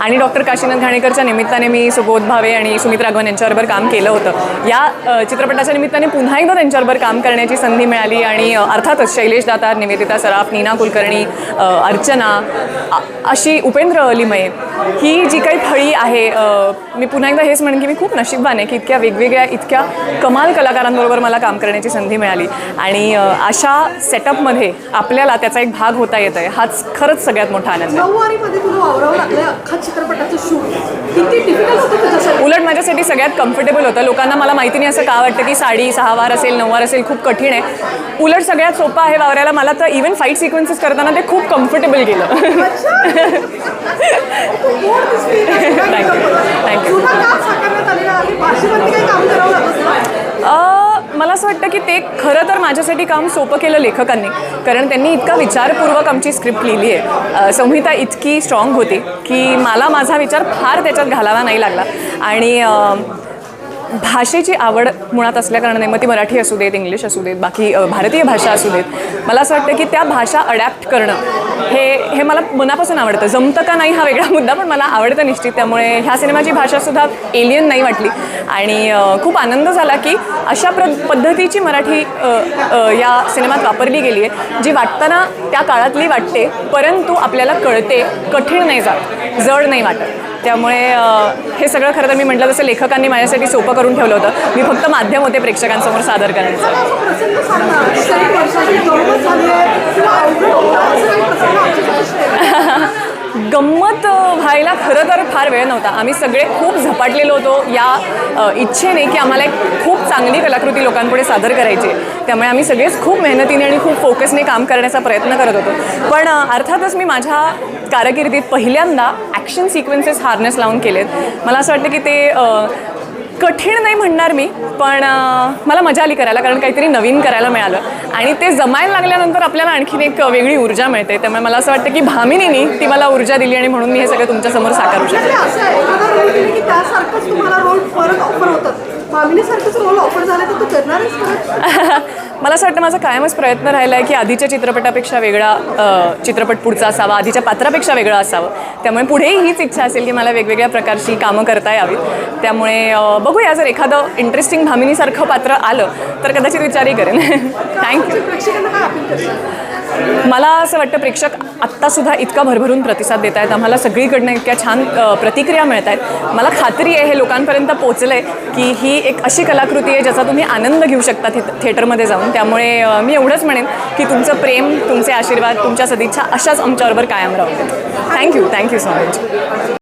आणि डॉक्टर काशीनाथ घाणेकरच्या निमित्ताने मी सुबोध भावे आणि सुमित राघवन यांच्याबरोबर काम केलं होतं. या चित्रपटाच्या निमित्ताने पुन्हा एकदा त्यांच्याबरोबर काम करण्याची संधी मिळाली आणि अर्थातच शैलेश दातार निवेदिता सराफ नीना कुलकर्णी अर्चना अशी उपेंद्र अलिमये ही जी काही फळी आहे मी पुन्हा एकदा हेच म्हणेन की मी खूप नशीबवान आहे की इतक्या वेगवेगळ्या इतक्या कमाल कलाकारांबरोबर मला काम करण्याची संधी मिळाली. आणि अशा सेटअपमध्ये आपल्याला त्याचा एक भाग होता येत आहे. हाच खरंच सगळ्यात मोठा आनंद आहे. उलट माझ्यासाठी सगळ्यात कम्फर्टेबल होतं. लोकांना मला माहिती नाही असं का वाटतं की साडी सहावार असेल नऊवार असेल खूप कठीण आहे. उलट सगळ्यात सोपं आहे वावरायला. मला तर इवन फाईट सिक्वेन्सेस करताना ते खूप कम्फर्टेबल गेलं तू गोड दिसते Thank you. Thank you. तुला का साकारण्यात आलेलं आहे भाषेवरती काही काम करावं लागत नाही अ, मला असं वाटतं की ते खरं तर माझ्यासाठी काम सोपं केलं लेखकांनी. कारण त्यांनी इतका विचारपूर्वक आमची स्क्रिप्ट लिहिली आहे. संहिता इतकी स्ट्रॉंग होती की मला माझा विचार फार त्याच्यात घालावा नाही लागला. आणि भाषेची आवड मुळात असल्याकारणाने मग ती मराठी असू देत इंग्लिश असू देत बाकी भारतीय भाषा असू देत मला असं वाटतं की त्या भाषा अडॅप्ट करणं हे हे मला मनापासून आवडतं. जमतं का नाही हा वेगळा मुद्दा पण मला आवडतं निश्चित. त्यामुळे ह्या सिनेमाची भाषासुद्धा एलियन नाही वाटली. आणि खूप आनंद झाला की अशा प्र पद्धतीची मराठी या सिनेमात वापरली गेली आहे जी वाटताना त्या काळातली वाटते परंतु आपल्याला कळते कठीण नाही जात जड नाही वाटत. त्यामुळे हे सगळं खरं तर मी म्हटलं तसं लेखकांनी माझ्यासाठी सोपं करून ठेवलं होतं. मी फक्त माध्यम होते प्रेक्षकांसमोर सादर करण्याचं मला असा प्रसंग सांग ना की काही वर्षाची गंमत व्हायला खरं तर फार वेळ नव्हता. आम्ही सगळे खूप झपाटलेलो होतो या इच्छेने की आम्हाला एक खूप चांगली कलाकृती लोकांपुढे सादर करायची आहे. त्यामुळे आम्ही सगळेच खूप मेहनतीने आणि खूप फोकसने काम करण्याचा प्रयत्न करत होतो. पण अर्थातच मी माझ्या कारकिर्दीत पहिल्यांदा ॲक्शन सिक्वेन्सेस हार्नेस लावून केलेत. मला असं वाटतं की ते कठीण नाही म्हणणार मी पण मला मजा आली करायला कारण काहीतरी नवीन करायला मिळालं. आणि ते जमायला लागल्यानंतर आपल्याला आणखीन एक वेगळी ऊर्जा मिळते. त्यामुळे मला असं वाटतं की भामिनीनी ती मला ऊर्जा दिली आणि म्हणून मी हे सगळं तुमच्यासमोर साकारू शकते. ऑफर झाले तर तू करणारच परत मला असं वाटतं माझा कायमच प्रयत्न राहिला आहे की आधीच्या चित्रपटापेक्षा वेगळा अ, चित्रपट पुढचा असावा आधीच्या पात्रापेक्षा वेगळं असावं. त्यामुळे पुढेही हीच इच्छा असेल की मला वेगवेगळ्या प्रकारची कामं करता यावीत. त्यामुळे अ, बघूया जर एखादं इंटरेस्टिंग भामिनीसारखं पात्र आलं तर कदाचित विचारही करेन. थँक्यू प्रेक्षकांना काय अपील करतात मला असं वाटतं प्रेक्षक आत्तासुद्धा इतका भरभरून प्रतिसाद देत आहेत. आम्हाला सगळीकडनं इतक्या छान अ, प्रतिक्रिया मिळत आहेत. मला खात्री आहे हे लोकांपर्यंत पोचलं आहे की ही एक अशी कलाकृती आहे ज्याचा तुम्ही आनंद घेऊ शकता थे थिएटरमध्ये जाऊन. त्यामुळे मी एवढंच म्हणेन की तुमचं प्रेम तुमचे आशीर्वाद तुमच्या सदिच्छा अशाच आमच्याबरोबर कायम राहू देत थँक्यू थँक्यू सो मच